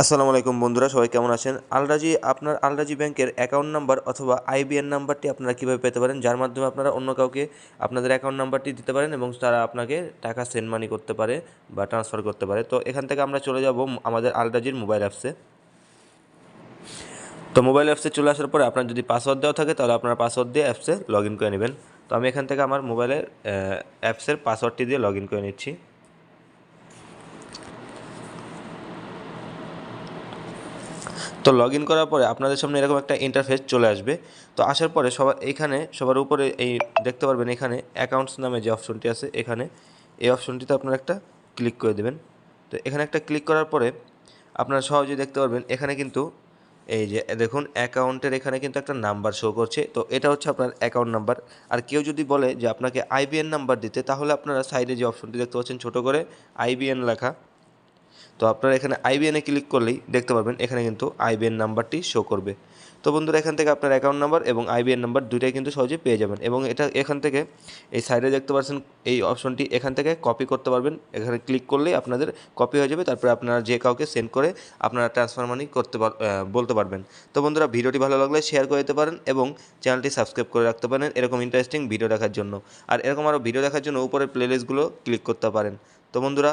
আসসালামু আলাইকুম বন্ধুরা, সবাই কেমন আছেন? আলরাজি আপনার আলরাজি ব্যাংকের অ্যাকাউন্ট নাম্বার অথবা আইবিএন নাম্বারটি আপনারা কীভাবে পেতে পারেন? যার মাধ্যমে আপনারা অন্য কাউকে আপনাদের অ্যাকাউন্ট নাম্বারটি দিতে পারেন এবং তারা আপনাকে টাকা সেন্ড মানি করতে পারে বা ট্রান্সফার করতে পারে। তো এখান থেকে আমরা চলে যাব আমাদের আলরাজির মোবাইল অ্যাপসে তো মোবাইল অ্যাপসে চলে আসার পরে আপনার যদি পাসওয়ার্ড দেওয়া থাকে, তাহলে আপনার পাসওয়ার্ড দিয়ে অ্যাপসে লগ করে নেবেন। তো আমি এখান থেকে আমার মোবাইলের অ্যাপসের পাসওয়ার্ডটি দিয়ে লগ করে নিচ্ছি। তো লগ ইন করার পরে আপনাদের সামনে এরকম একটা ইন্টারফেস চলে আসবে। তো আসার পরে সবার এইখানে সবার উপরে এই দেখতে পারবেন এখানে অ্যাকাউন্টস নামে যে অপশনটি আছে এখানে, এই অপশনটিতে আপনারা একটা ক্লিক করে দেবেন। তো এখানে একটা ক্লিক করার পরে আপনারা সহজেই দেখতে পারবেন এখানে কিন্তু এই যে দেখুন অ্যাকাউন্টের এখানে কিন্তু একটা নাম্বার শো করছে। তো এটা হচ্ছে আপনার অ্যাকাউন্ট নাম্বার। আর কেউ যদি বলে যে আপনাকে আইবিএন নাম্বার দিতে, তাহলে আপনারা সাইডে যে অপশনটি দেখতে পাচ্ছেন ছোটো করে আইবিএন লেখা। তো আপনারা এখানে আইবিএনে ক্লিক করলেই দেখতে পারবেন, এখানে কিন্তু আইবিএন নাম্বারটি শো করবে। তো বন্ধুরা, এখান থেকে আপনার অ্যাকাউন্ট নাম্বার এবং আইবিএন নাম্বার দুইটাই কিন্তু সহজে পেয়ে যাবেন এবং এটা এখান থেকে এই সাইডে দেখতে পাচ্ছেন, এই অপশনটি এখান থেকে কপি করতে পারবেন। এখানে ক্লিক করলেই আপনাদের কপি হয়ে যাবে, তারপরে আপনারা যে কাউকে সেন্ড করে আপনারা ট্রান্সফার মানি করতে বলতে পারবেন। তো বন্ধুরা, ভিডিওটি ভালো লাগলে শেয়ার করে দিতে পারেন এবং চ্যানেলটি সাবস্ক্রাইব করে রাখতে পারেন এরকম ইন্টারেস্টিং ভিডিও দেখার জন্য। আর এরকম আরও ভিডিও দেখার জন্য উপরের প্লেলিস্টগুলো ক্লিক করতে পারেন। তো বন্ধুরা